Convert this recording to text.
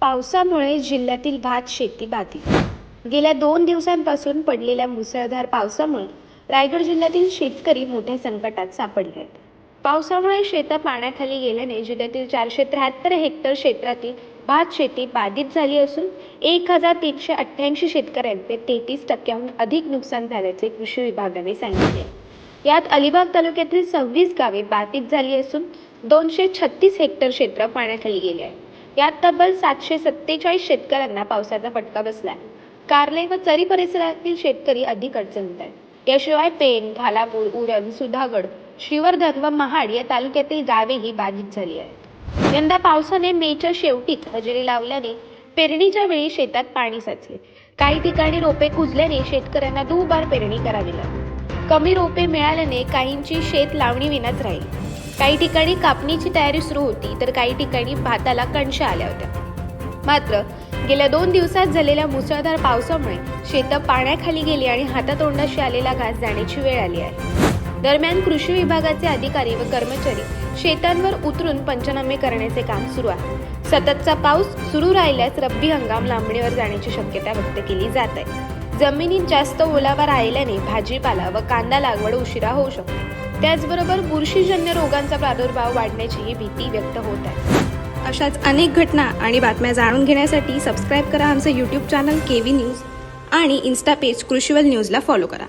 पावसामुळे जिल्ह्यातील भात शेती बाधित. गेल्या दोन दिवसांपासून पडलेल्या मुसळधार पावसामुळे रायगड जिल्ह्यातील शेतकरी मोठ्या संकटात सापडले आहेत. पावसामुळे शेतं पाण्याखाली गेल्याने जिल्ह्यातील चारशे त्र्याहत्तर हेक्टर क्षेत्रातील भात शेती बाधित झाली असून एक हजार तीनशे अठ्ठ्याऐंशी शेतकऱ्यांचे तेहतीस टक्क्याहून अधिक नुकसान झाल्याचे कृषी विभागाने सांगितले. यात अलिबाग तालुक्यातील सव्वीस गावे बाधित झाली असून दोनशे छत्तीस हेक्टर क्षेत्र पाण्याखाली गेले आहे. यात तब्बल सातशे सत्तेचाळीस शेतकऱ्यांना पावसाचा फटका बसला कारले व चरी परिसरातील शेतकरी अधिक अडचणीत आहेत. याशिवाय पेन घालापूर उरण सुधागड श्रीवर्धन व महाड या तालुक्यातील गावेही बाधित झाली आहेत. यंदा पावसाने मेच्या शेवटीच हजेरी लावल्याने पेरणीच्या वेळी शेतात पाणी साचले. काही ठिकाणी रोपे कुजल्याने शेतकऱ्यांना दुबार पेरणी करावी लागली. कमी रोपे मिळाल्याने काहींची शेत लावणी विनाच राहिली. काही ठिकाणी कापणीची तयारी सुरू होती तर काही ठिकाणी भाताला कणशा आल्या होत्या. मात्र गेल्या दोन दिवसात झालेल्या मुसळधार पावसामुळे शेतं पाण्याखाली गेली आणि हातातोंडाशी आलेला घास जाण्याची वेळ आली आहे. दरम्यान कृषी विभागाचे अधिकारी व कर्मचारी शेतांवर उतरून पंचनामे करण्याचे काम सुरू आहे. सततचा पाऊस सुरू राहिल्यास रब्बी हंगाम लांबणीवर जाण्याची शक्यता व्यक्त केली जात आहे. जमिनीत जास्त ओलावा राहिल्याने भाजीपाला व कांदा लागवड उशिरा होऊ शकते. त्याचबरोबर बुरशीजन्य रोगांचा प्रादुर्भाव वाढण्याचीही भीती व्यक्त होत आहे. अशाच अनेक घटना आणि बातम्या जाणून घेण्यासाठी सबस्क्राईब करा आमचं YouTube channel K V news आणि इन्स्टा पेज कृषीवल न्यूजला फॉलो करा.